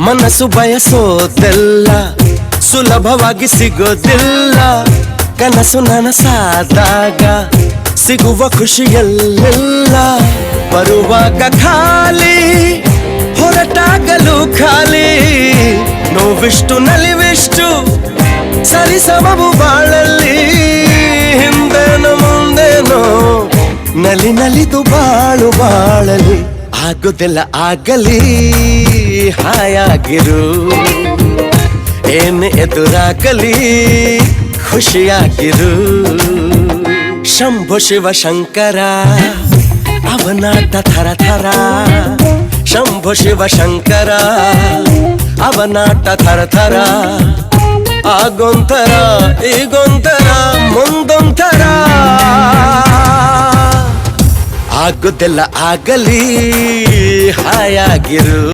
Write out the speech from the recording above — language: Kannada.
ಮನಸ್ಸು ಬಯಸೋದೆಲ್ಲ ಸುಲಭವಾಗಿ ಸಿಗೋದಿಲ್ಲ. ಕನಸು ನನಸಾದಾಗ ಸಿಗುವ ಖುಷಿಯಲ್ಲೆಲ್ಲ ಬರುವಾಗ ಖಾಲಿ, ಹೊರಟಾಗಲು ಖಾಲಿ. ನೋವಿಷ್ಟು, ನಲಿವಿಷ್ಟು ಸರಿಸಮವು ಬಾಳಲ್ಲಿ. ಹಿಂದೇನು, ಮುಂದೇನೋ ನಲಿ ನಲಿದು ಬಾಳು ಬಾಳಲಿ. ಆಗುದೆಲ್ಲ ಆಗಲಿ. ಹಾಯಾಗಿರು. ಏನ್ ಎದುರಾಗಲಿ, ಖುಷಿಯಾಗಿರು. ಶಂಭು ಶಿವ ಶಂಕರ ಅವನಾಟ ಥರ ಥರ ಶಂಭು ಶಿವ ಶಂಕರ ಅವನಾಟ ಥರ ಥರ ಆಗೊಂಥರ, ಈಗೊಂಥರ, ಮುಂದೊಂಥರ. ಆಗುದೆಲ್ಲ ಆಗಲಿ, ಹಾಯಾಗಿರು.